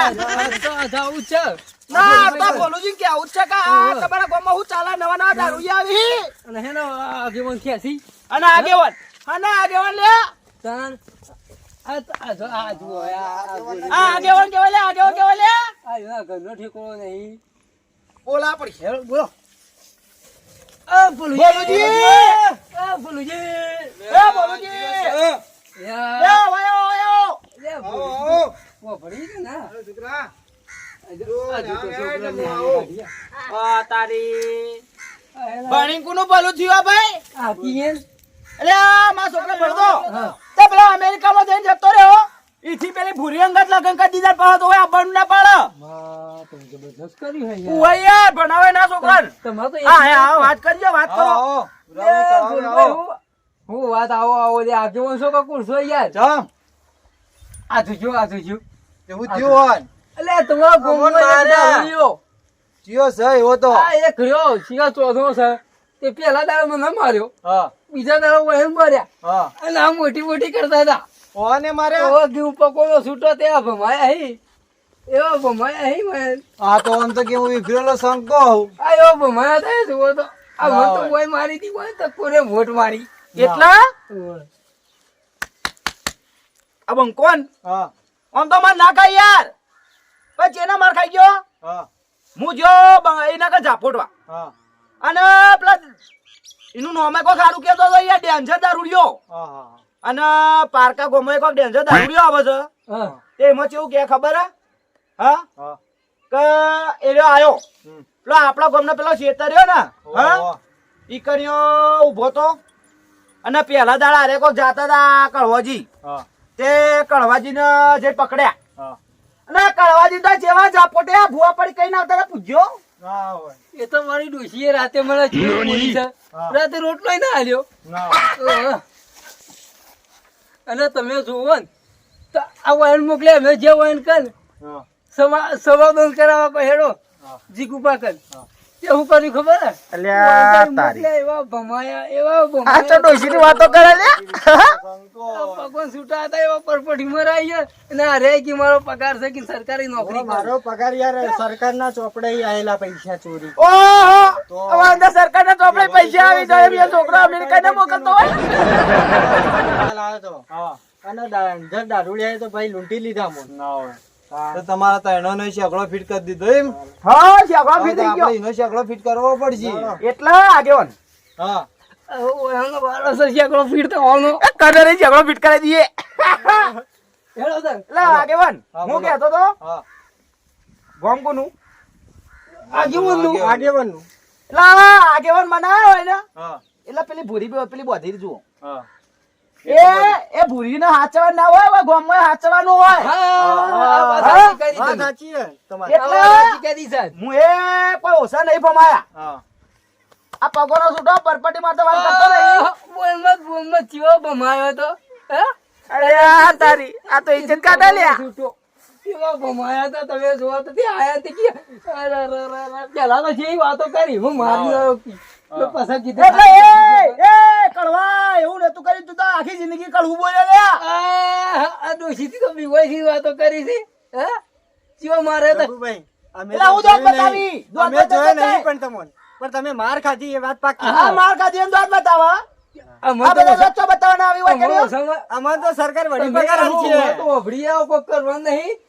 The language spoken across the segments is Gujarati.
જાવું છે ના તો બોલુજી છે કે આ તમારા ગામમાં હું ચાલે નવા નવા દારૂ આવી. અને હેનો આગેવાન ખેંચી અને આગેવાન અને આગેવાન લે. તાન આ તો- આ જો- આ જુઓ, આ- આ જુઓ. આ આગેવાન કેવા લે આગેવાન કેવા લે? આ ઘરનો ઠેકોણો નહીં બોલા પડી હેલો, બોલો. આ બોલુજી. બોલુજી! બોલુજી છે ને? ભલું થયું ભાઈ? એટલે મારા છોકરા ભણતો. તે પેલા અમેરિકામાં જઈને જતો રહ્યો. ઈથી પેલી ભૂરી અંગત લગન કરી દીધા તો આપણને ના પાડે. જબરદસ્ત કર્યું હે યાર. ઉવા યાર ભણાવે ના છોકરા તમારે તો હા હા વાત કરજો વાત કરો. હું- હું વાત આવો આવો લે આગેવાન વંશો કો કોણ છો જમ આ જોજો આ જોજો અલે તમારો સિંહ છે હો તો. આ એક રહ્યો શિયા ચોથો છે. તે પેલા દાડો મને માર્યો. બીજા દાડો વહે માર્યા. અને આ મોટી મોટી કરતા હતા. હવે ઘી પકોડો છૂટો તે આ ભમાયા હી. એવો ભમાયા હી મેં આ એવા ભમાયા થાય જુઓ તો. આ મને તો કોઈ મારી દી કોઈ તો કોને વોટ મારી. એટલા? આ બંકોન. આમ તો માર ના ખાય યાર. પછી એના માર ખાઈ ગયો? હું. જો બ- એના કે ઝાપોટવા. અને પેલા એનું નોમે કોઈ સારું કેતો હતો યાર ડેન્જર દારૂડિયો. અને પારકા ગોમો કો ડેન્જર દારૂડિયો આવે છે. હા. તે એમાં કેવું કે ખબર હે? હા? કે એ રહ્યો આયો પેલો આપણા ગોમનો પેલો શેતર રહ્યો ને હા? ઈ કર્યો ઊભો તો. અને પહેલા દાડા અરે કોક જાતા હતા કળવાજી. તે કળવાજી ને જે પકડ્યા. અને કળવાજી તો જેવા જાપોટે ભૂવા પડી કઈ ના આવતા પૂછ્યો? એ તો મારી ડોશીએ રાતે મને જીવ બોલી છે રાતે રોટલો ના હાલ્યો અને તમે જોવો ને તો આ વાયન મોકલે અમે જે વાયન કર સવા સવા બંધ કરાવવા હેડો જીગુપા કર. તે હું કર્યું ખબર? અલ્યા તારી. એવા ભમાયા એવા આ તો ડોશીની વાતો કરે લે ભગવાન છૂટા હતા એવા પરપટી મરાઈ ગયા. અને આ રે કે મારો પગાર છે કે સરકારી નોકરી મારો. પગાર યાર સરકારના ચોપડે આયેલા પૈસા ચોરી. ઓહો! હવે અંદર સરકારના ચોપડે પૈસા આવી જાય બે છોકરા અમેરિકાને મોકલતો હોય. લાવ્યો તો? અને દારૂડિયા તો ભાઈ લૂંટી લીધા મોન તો તમારા ત્રણો નો શેકડો ફિટ કરી દીધો એમ? હા શેકડો ફિટ થઈ ગયો. એનો શેકડો ફિટ કરવો પડશે. એટલે આગેવાન હા હવે એનો શેકડો ફિટ તો ફીટ કદર એ શેકડો ફિટ કરાવી દઈએ. હેલો સર લા આગેવાન હા, કહેતો તો હા. ગોમ કોનું? આગેવાનનું. આગેવાનનું નું લા આગેવાન મનાયો હોય ને હા. એટલે પેલી ભૂરી પેલી બોધી જુઓ. હા. એ એ ભૂરી ને હાચવા ના હોય હવે ગામમાં હાચવાનું હોય. હા, એ કોઈ ઓછા નહીં ફમાયા હા. આ પગોનો છૂટો પરપટી માં તો વાત કરતો નહીં. બોલમાં બોલમાં ચેવો ભમાયો તો હે? અરે આ તારી આ તો ઇજ્જત કાઢા લ્યા. છૂટો. ચેવા ભમાયા હતા તમે જોવા તો આયા તે કે અરે, અરે, અરે. પેલા તો જેવી વાતો કરી હું મારી પાછા કીધું એ એ એવું નતું કરી તું તો આખી જિંદગી કડવું બોલે લે. આ ડોશીથી તો બીવાઈથી વાતો કરી છે હે? ચેવો મારે તો. ભાઈ અમે હું તો દોત બતાવી. દોત અમે જોયું બતાવી. નહીં પણ તમને. પણ તમે માર ખાધી એ વાત પાકી. હા માર ખાધી એમ દાંત બતાવા. છે.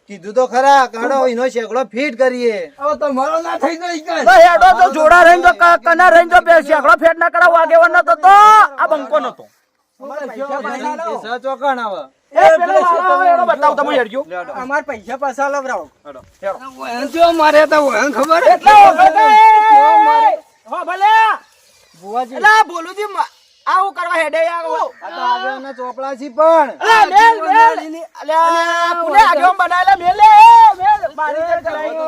કીધું તો ખરા કાઢો એનો શેકડો ફિટ કરીએ. તમારો ના થઈ હેડો તો જોડા રહીને તો કના રહીને તો શેકડો ફેટ ના કરાવો આગેવાન નતો તો. આ બંકો નતો. વખાણ આવે. એ પેલો વાળો આવે એનો બતાવ તમે હેડજો. અમારે પૈસા પાછા લવરાવો. વહેણ મારે તો ખબર? ભલે. બોલું જી મ- આવું કરવા હેડે આવો. આ તો આગળના ચોપડા છે પણ. મેલ મેલ. અલ્યા કોને આગેવાન બનાયેલા મેલ મેલ. મારી ચેડ કરાઈ ના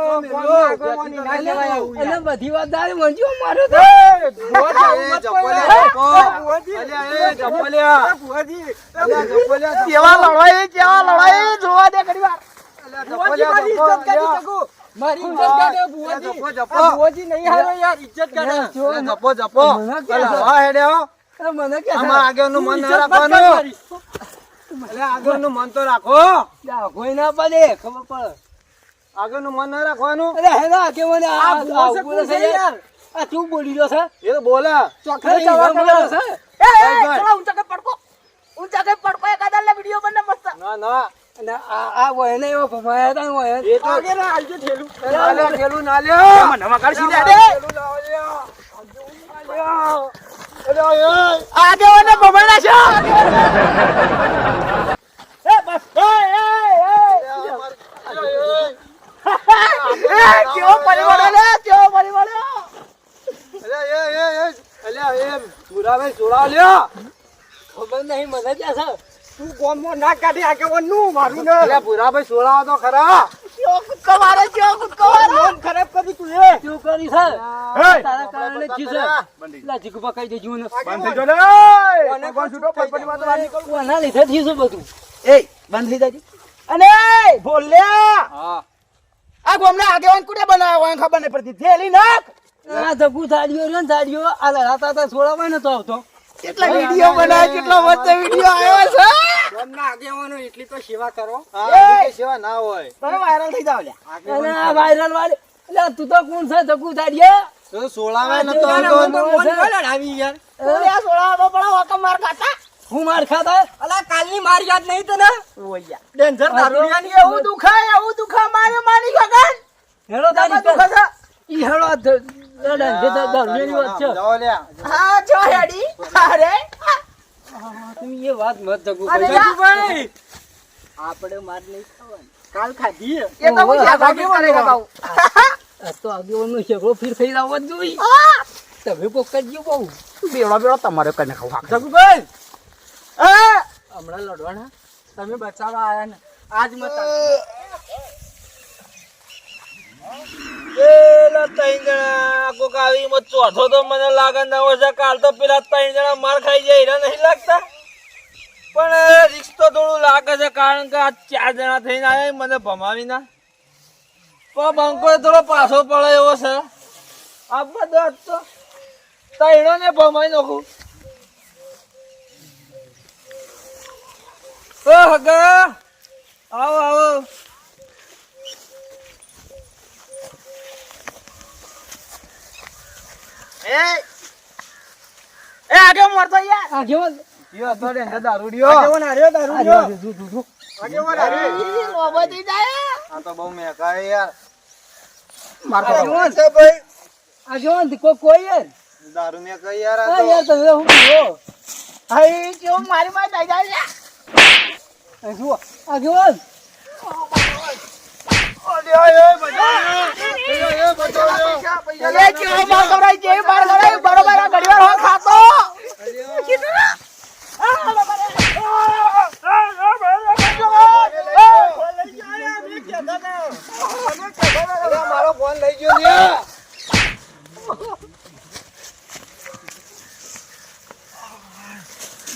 કહેવાય આવું અને બધી વાત દારી મને મારો તો. એ જપોલ્યા જપો. અલ્યા, એ જપોલ્યા. બુવાજી, અલ્યા, જપોલ્યા, કેવા લડાઈ કેવા લડાઈ જોવા દે ઘડી વાર. બુવાજી મારી ઇજ્જત કરી શકું. મારી ઇજ્જત કાઢે બુવાજી. જપો, જપો. આ બુવાજી નહીં હારો યાર ઇજ્જત કાઢે. જપો જપો. અલ્યા, હેડે હો. મને કે આગળનું મન ના રાખવાનું. અલ્યા, આગળનું મન તો રાખો. કોઈ ના પડે ખબર પડે. આગળનું મન ના રાખવાનું. અરે હેના કે મને યાર? આ તું બોલી રહ્યો છે? એ તો બોલે. ચોખ્ખા જવા જવા કરો. બોલ્યો છે. એ, એ, ઊંચા કઈ પડકો. ઊંચા કઈ પડકો એકાદા લે વીડિયો બને મસ્ત. ના ના. અને આ આ વયને એવો ભમાયા હતા ને એ તો આગળ હાલજો ઠેલું. ના લ્યો, ઠેલું ના લ્યો. મને વગાડ સીધા દે આગેવાને કેવો પરિવાળો લે કેવો અલ્યા, એ, એ, એ. અલ્યા, લ્યો. ખબર નહીં મને ત્યાં તું ગોમમાં ના કાઢી આગેવાનનું મારું ને. અલ્યા, ભૂરાભાઈ સોડાવો તો ખરા કૂદકો મારે કેવો કૂદકો મારે નામ ખરાબ કરી તું એ. તું કરી છે! તારા કારણે જી છે. લા જીગુબા કહી દે જીવન બંધ થઈ જો લે કોને કોણ છૂટો પટપટી માં તો બહાર નીકળ. કોના લીધે થયું છે બધું? એ બંધ થઈ જાય. અને ભોલ્યા. હા. આ ગોમના આગેવાન કુડે બનાવ્યો હોય ખબર નહીં પડતી. થેલી નાખ. આ ધગુ થાળીઓ રહ્યો ને થાળીઓ આ લડાતા હતા છોડાવાય નતો આવતો. કેટલા વીડિયો બનાવ્યા કેટલા વચ્ચે વીડિયો આવ્યો છે. ગામના આગેવાનો એટલી તો સેવા કરો. હા, એ. બીજી કઈ સેવા ના હોય. તમે વાયરલ થઈ જાવ લ્યા. વાયરલ વાળી. એટલે તું તો કોણ છે? ધગુ થાળીઓ તો સોળાવે નતો જેવાના આવતો. મોટો મન છે. કોણ લડાવી યાર. ભોલ્યા સોળાવો પડો હોકમ માર ખાતા. હું માર ખાતા? અલા કાલની માર યાદ નહીં તને? ઓયા ડેન્જર એવું દુખાય એવું દુખા મારે માની ગગન હેડો તારી તમે દુખા ઈ હેડો આ ધ- લડા- જે ધ- ધરણીની વાત છે. હા જો હેડી. અરે તમે એ વાત મત ધગુ ભાઈ. આપણે માર નહીં ખાવાની. કાલ ખાધી એ તો હું ભાગી વળે કહું આ તો આગેવાનનો શેકડો ફીર થઈ લાવવો જ જોઈએ. તમે કોક કરજો બહુ. બેડો બેડો તમારે કને ખાવ જગુભાઈ. ભાઈ હમણાં લડવાના. તમે બચાવવા આવ્યા ને. આજ મત પેલા ત્રણ જણા કોક આવી ચોથો તો મને લાગે નવો છે, કાલ તો પેલા ત્રણ જણા માર ખાઈ જાય એના નહીં લાગતા? પણ રિક્સ થોડું લાગે છે, કારણ કે આ ચાર જણા થઈને આવ્યા મને ભમાવી ના. પણ બંકો થોડો પાછો પડે એવો છે. આ બધા તો ત્રણો ને ભમાઈ નાખું. ઓ હગા, આવો આવો. એ. એ આગે મરતો યાર આગેવાન યો તો રે દારૂડિયો આગેવાન હાર્યો દારૂડિયો. આ જુ જુ આગે વન આર્યો ઈ લોબો થઈ જાય આ તો બહુ મેકાય યાર. માર આગેવાન છે ભાઈ? આગેવાનથી કોઈ કોઈ યાર. દારૂ મેકાય યાર આ હા તો. યાર તો હું બોલો હઈ કેવું મારી માં થઈ જાય છે આ જુઓ. આગેવાન એ કેવો માર ખવડાય છે માર ખવડાય બરોબર આ ઘડીવાર હો ખાતો કીધું ને આ બરોબર મારો ફોન લઈ ગયો લ્યા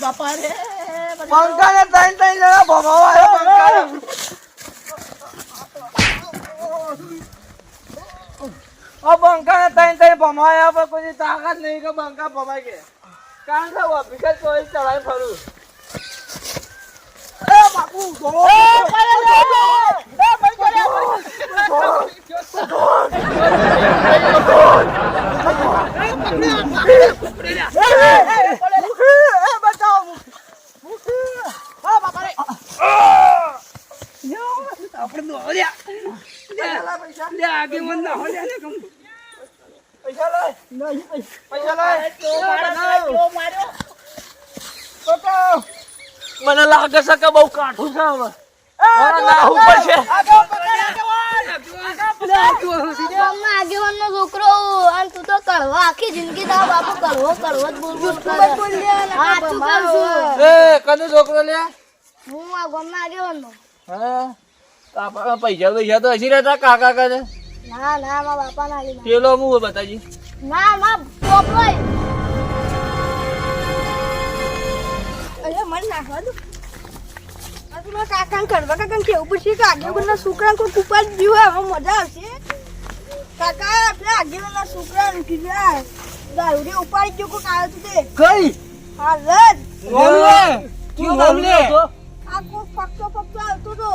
બાપા રે બંકાને ત્રણ ત્રણ જણા ભમાવા આવ્યા બંકાને. ઓ બંકાને તઈ તઈ ભમાયા પણ કોઈ તાકાત નહીં કે બંકા ભમાય કે કારણ કે ઓફિસર કોઈ ચડાઈ ફરું એ બાપુ એ કરે રે એ મઈ કરે આપણે આગેવાન ના હોય કમ પૈસા લાય પૈસા લાય કેવો માર્યો મને લાગે છે કે બહુ કાઠું છે હવે. આગેવાન છોકરો અને તું તો કરવા આખી જિંદગી તારો બાપુ કડવો કડવો જ બોલ બોલ છોકરો લ્યા હું આ ગામના આગેવાનનો. હા. આપણા પૈસા પૈસા તો હજી રહેતા કાકા કરે. ના ના મારા બાપા ના લીધા પેલો હું બતાજી? ના ના પોપડો અરે મન નાખવા દો. કાકા કરવા. કાકા કેવું પડશે કે આગેવાનના છોકરા કોઈ કુપાર જીવે હવે મજા આવશે? કાકા આપણે આગેવાનના છોકરાને કીધા દારૂડી ઉપાડી ગયો કોઈક આવ્યો તો કઈ? હા રજ તું નામ લે આ કોક પકતો પકતો આવતો તો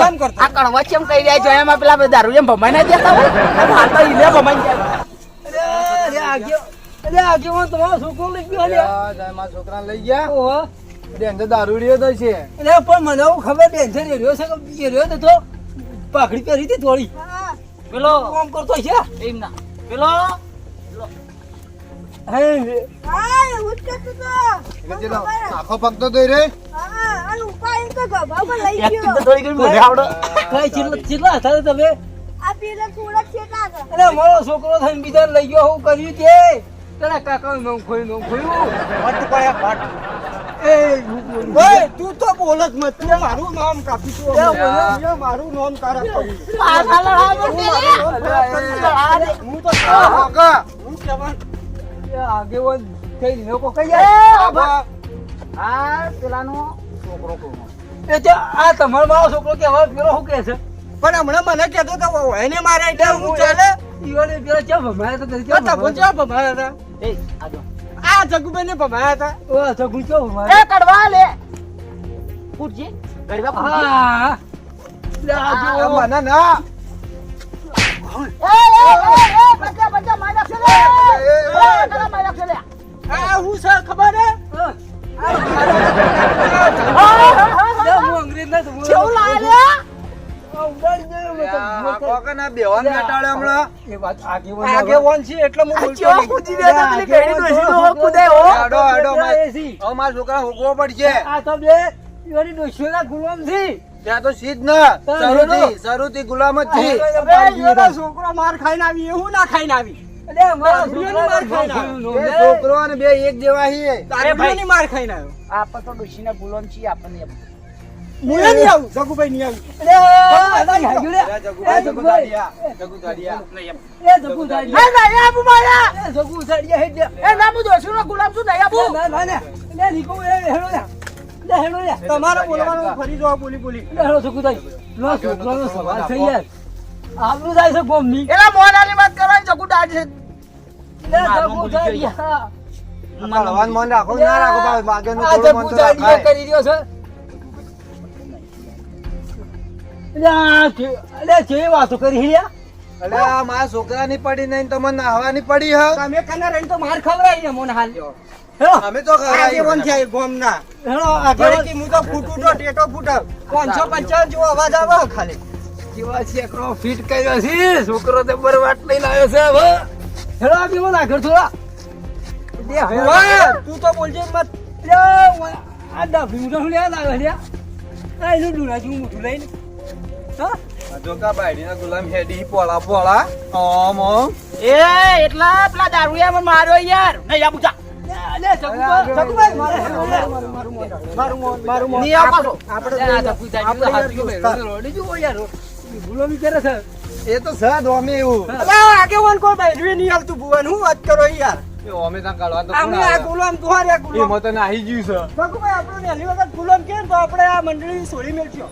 કેમ કરતો? આ કણવા ચેમ કહી રહ્યા છો? એમાં પેલા દારૂ એમ ભમાઈ ના દેતા હોય? હાલ તો ઈને ભમાઈ જાય અરે આગેવાન અરે આગેવાન તમારો છોકરો લઈ ગયો મારા છોકરા લઈ ગયા? ઓહો. એટલે દારૂ રહ્યો તો છે. અરે પણ મને ખબર એ રહ્યો છે કે રહ્યો તો પાઘડી પહેરી હતી થોડી હા. પેલો કામ કરતો છે? એમ ના પેલો આખો પગતો તો રે છોકરો થઈને બીજા લઈ ગયો હું કર્યું તે તારા કાકા. નોમ ખોયું નોમ ખોયું ભટ્ટ પડ્યા ભટ્ટ એ ઓય તું તો બોલ જ મત તું મારું નામ કાપી તું એ મારું નામ તો હું તો હું કહેવાનું. આગેવાન થઈ લોકો કઈ જાય આ પેલાનો છોકરો? એ તે આ તમારો મારો છોકરો કે હવે પેલો શું કે છે પણ હમણાં મને કહેતો તો એને મારે એટલે હું ચાલે ઈવોને પેલો ચા ભમાયા તો કરી ચા ચા ભમાયા હતા એ આજો આ જગુભાઈ ને ભમાયા હતા ઓ જગુ ચા ભમાયા એ કડવા લે પૂછજે ગરબા હા લે આ મને ના એ એ એ ના છોકરા હોકવો પડશે આ ત્યાં તો સીધ ના તાર શરૂથી શરૂથી ગુલામ છે છોકરો માર ખાઈને આવી એવું ના ખાઈને આવી અલે મારા બાબરીઓની માર ખાઈને છોકરાને આવ્યો. બે છોકરો અને બે એક જેવા છીએ માર ખાઈને આવ્યો આપણ તો ડોશીના ગુલામ છીએ આપણને એમ. નહીં આવું જગુભાઈ નહીં આવું અરે, અલા, હાગ્યું લે. એ જગુભાઈ. જગુ દાડિયા એ જગુ સાડિયા. એ નહીં આપું માયા એ જગુ સાડિયા હે એ ના એ હેડો હેડો. તમારે બોલવાનું ફરી જો બોલી બોલી લે, હેડો જગુ. લો, છોકરાનો સવાલ છે યાર. આબરૂ જાય છે ગોમની. એલા મોનાની વાત કરો જગુ દાડ છે લે, મારવા જાય ગયો મન રાખો ના રાખો ભાઈ માગેનું આ થોડું મન તો રાખાય. કરી રહ્યો છે. અલે કે- વાતો કરી હિયા? અલે આ મારા છોકરાની પડી નહીં તમને નાહવાની પડી હ તમે કને રહીને તો માર ખવડાવી ને મોન હાલ. અમે તો આગેવાન છે ગોમના હેલો આગળ. હું તો ફૂટું તો ટેટો ફૂટ પાંચસો જો જેવો અવાજ આવે ખાલી કેવા છેકરો ફિટ કર્યો છે. છોકરો તો બરવાટ લઈને આવ્યો છે હવે. હેડો આગળ બોલ આગળ થોડા. દે હવે તું તો બોલજે મત આ ડાભી મોઢા શું લેવા છે. આ એનું ડુલા જેવું મોઢું લઈને. હા? જોકા બાયડીના ગુલામ હેડી પોળા પોળા. ઓમ ઓમ એ એટલા પેલા દારૂયા મને માર્યો યાર. નહીં મારે. મારું. મોન મારું મોન આ જગુભાઈ, આપણે ગુલામી કરે છે. એ તો સદ ઓમે એવું. આગેવાન કોઈ બાયડી નહીં આવતું ભુવન હું વાત કરો યાર? એ ઓમે કાઢવા તો કોણ આ ગુલામ તુહાર આ ગુલામ. એ મત નાહી ગયું છે. ભગવાન આપણો નેલી વખત ગુલામ કે તો આપણે આ મંડળી છોડી મેલશું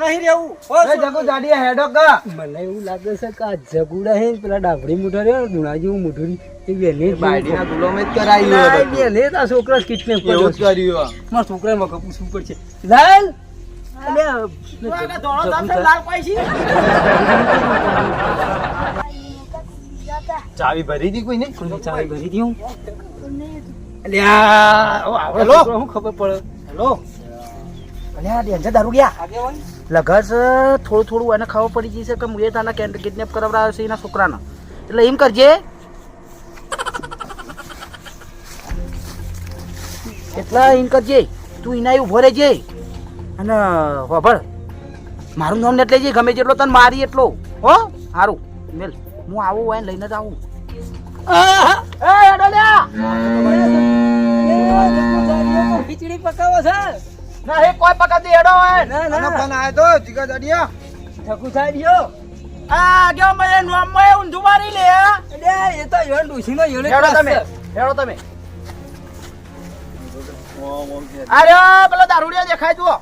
નહીં રહેવું. એ જગો દાડિયા હેડો કા. મને એવું લાગે છે કે આ જગુડા હે પેલા રહ્યો ગુણા જેવું મોઢું રહ્યું, એ જ કરાયું એ આ છોકરા કિડનેપ કર્યો છે. મારા લાલ! ચાવી ભરી દી કોઈ નહીં ચાવી ભરી દી હું? અલ્યા, ઓ, આવડો હેલો? શું ખબર પડે? હેલો? લગસ થોડું થોડું એને ખબર પડી જશે કે મુએ તાના કિડનેપ કરાવડાવ્યો છે એના છોકરાને. એટલે એમ કરજે. એટલે એમ કરજે. તું એના ઊભો રહેજે. અને વાભળ મારું નામ ને એટલે જે ગમે જેટલો તને મારી એટલો. હો? સારું મેલ. હું આવું હોય લઈને જ આવું. ખીચડી પકાવો છે. ના એ કોઈ પકડતી હેડો હોય. ના ના. ફોન આવ્યો તો જીગા દાડિયા. જગુ સાહેબ આ ગયો મને નોમમાં ઊંધું મારી લે અલ્યા, એ તો હેડો તમે. હેડો તમે. અરે પેલો દારૂડિયા દેખાય જુઓ.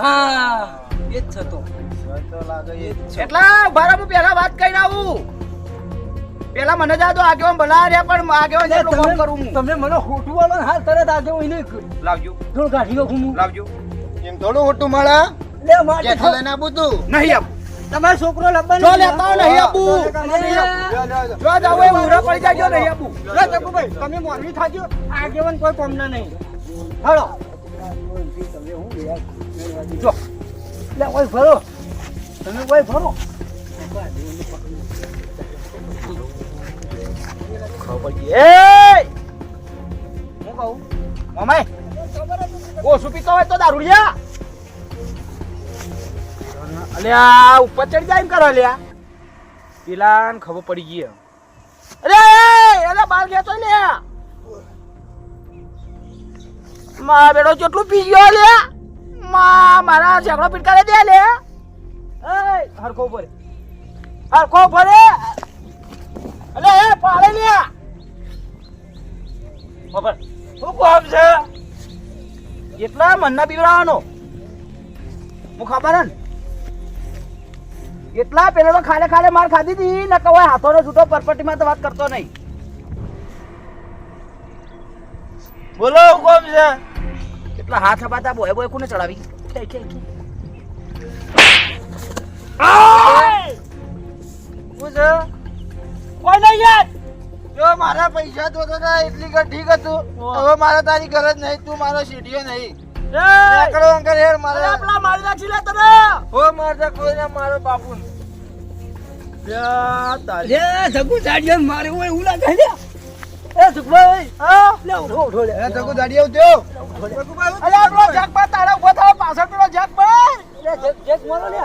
હા એ જ. એટલા વાત કરીને આવું. પેલા મને જાતો આગેવાન ભલા રહ્યા પણ આગેવાન જેટલું કામ કરું તમે હું. તમે મને ખોટું વાળો હાલ તરત હું એને લાવજો. થોડું કાઢી નાખું હું. લાવજો. એમ થોડું ખોટું મળે? લે માટે ક્યાંથી લઈને આપું તું નહીં આપ. તમારો છોકરો લબ્બાનો જો લેતા આવો, નહીં આપું. જો જાવ એ ઉરા પડી જાય નહીં આપું. લે જગુભાઈ તમે મોરવી થાજો આગેવાન કોઈ કોમના નહીં. હાલો. જો લે ઓય ભરો. તમે ઓય ભરો. એ હું કહું? મમાય ઓછું પીતો હોય તો દારૂડિયા અલ્યા ઉપર ચડી જાય એમ કરો અલ્યા. પેલા ખબર પડી ગઈ અરે અરે બાર ગયા તો લે મા બેડો કેટલું પી ગયો લે મા મારા ઝઘડો પીટકારે દે લે. હરખો ભરે હરખો ભરે અલે એ પાડે લે. ખબર શું કોમ છે? એટલા મનના પીવડાવવાનો હું ખબર ને? એટલા પેલા તો ખાલે ખાલે માર ખાધી હતી ને કવાય હાથોનો છૂટો પરપટીમાં તો વાત કરતો નહીં. બોલો કોમ છે? એટલા હાથ હપાતા બોય બોય કોને ચડાવી? કોઈ નહીં યાર! જો મારા પૈસા તો હતા એટલી કર ઠીક હતું. હવે મારે તારી ગરજ નહીં તું મારો સીડીઓ નહીં. કરો અંકલ હેર મારે. મારી નાખી લે તને! હો મારતા કોઈને મારો બાપુ લે જગુ જાડિયન મારે ઉલા કહી દે એ જગભાઈ લે ઉઠો ઉઠો લે. એ જગુ દાડી આવજો અરે આપણો જગમાં તારા ઊભો થાવ પાછળ પેલો જગમાં. લે જગ જગ મારો લે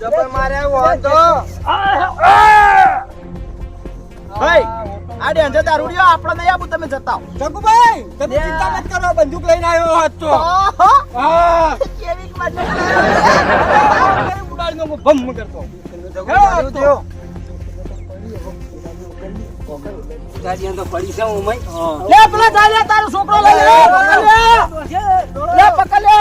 જબર મારે આવ્યો તો. ભાઈ આ ડેન્જર દારૂડિયો આપણે નહીં આપું તમે જતા જગુભાઈ તમે ચિંતા મત કરો બંદૂક લઈને આવ્યો હતો હા કેવી મજા. ઉડાડીનો હું ભમ કરતો જગુ દાડી ગાડીਆਂ તો પડી છે ઉમય લે પેલા જા લે તારો છોકરો લઈ લે પકડ લે. લે પકડ લે.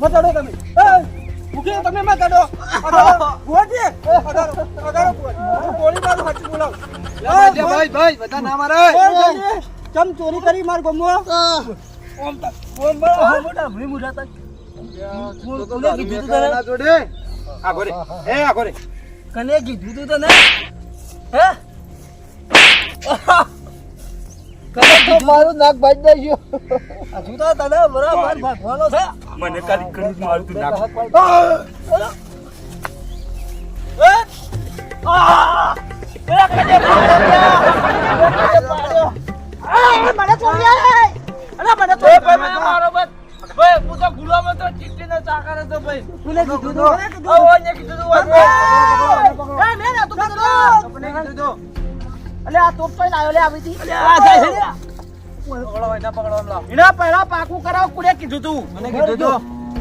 મતાડો તમે ઉઠી તમે મારું. હાચું બોલાવ ભાઈ ભાઈ. બધા ના મારે ચમ ચોરી કરી માર ગમો ઓમ તા ઓમ બા. મોટા ભઈ મોટા તા. કોને કીધું તું તને? જોડે? આ ઘરે. એ આ ઘરે. કને કીધું તું તને? હે? કને તો મારું નાક બાજ જાય હજુ તો તને બરાબર ભાગવાનો છે? મને કાલી કડી મારું તું મને છોડી અરે મને તો મારો બસ ભાઈ હું. તો ગુલામ હતો ચીટી નો ચાકર હતો ભાઈ કોને કીધું તું હવે ઓને કીધું તું એ મેં ના તું કીધું અલે આ તોપ તો લાવ્યો લે આવી હતી આ જાય છે પકડો એના પકડો એમ લાવ એના પહેલા પાકું કરાવ કુડે કીધું તું મને કીધું તો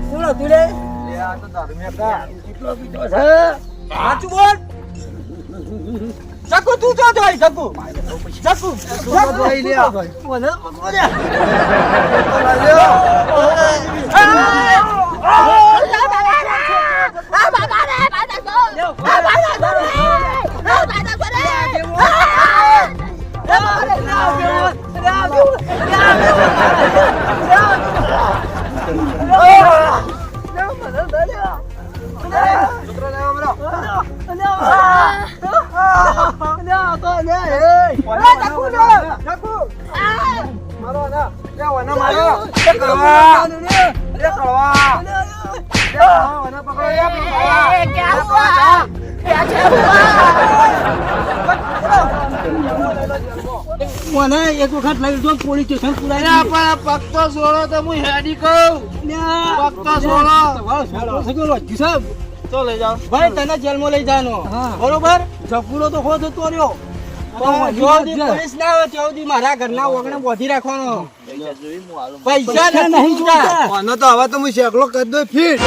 કોણ તું લે લે આ તો દારૂ કા કેટલો પીધો છે સાચું બોલ. શકુ તું જો જોઈ શકુ શકુ જોઈ લે. મને પકડો લે છોકરો મારો ના. લે વના મારો લે કરવા લે કરવા કરવા વના પકડો મને એક વખત લઈ જો પોલીસ સ્ટેશન પુરાય. પણ પક્તો સોળો તો હું હેડી કહું. પક્તો સોળો. તો લઈ જાઓ. ભાઈ તને જેલમાં લઈ જવાનો. બરોબર? જપુરો તો ખોદ જતો રહ્યો. પોલીસ ના આવે ત્યાં સુધી મારા ઘરના ઓગણે બોધી રાખવાનો. પૈસા નહીં જોતા. તો હવે તો હું શેકલો કરી દઉં ફીટ.